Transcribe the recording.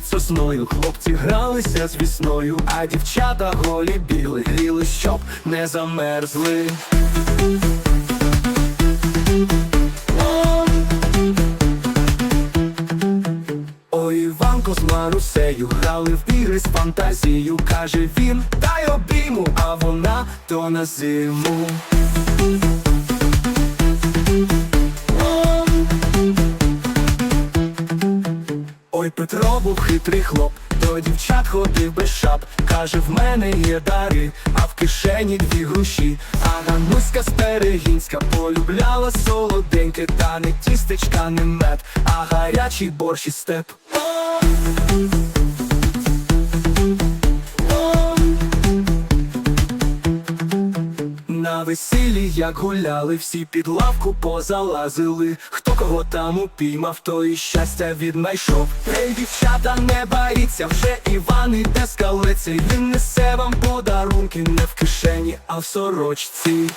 під сосною Хлопці гралися з вісною, а дівчата голі біли Гріли, щоб не замерзли. Ой, Іванко з Марусею грали в ігри з фантазією, каже він, дай обійму, а вона то на зиму. Ой, Петро був хитрий хлоп, до дівчат ходив без шап. Каже, в мене є дари, а в кишені дві груші. А Гануська стерегінська полюбляла солоденьке, та не тістечка, не мед, а гарячий борщ і степ. Весіллі, як гуляли, всі під лавку позалазили. Хто кого там упіймав, то і щастя віднайшов. Ей, дівчата, не боїться, вже Іван іде скалиці. Він несе вам подарунки не в кишені, а в сорочці.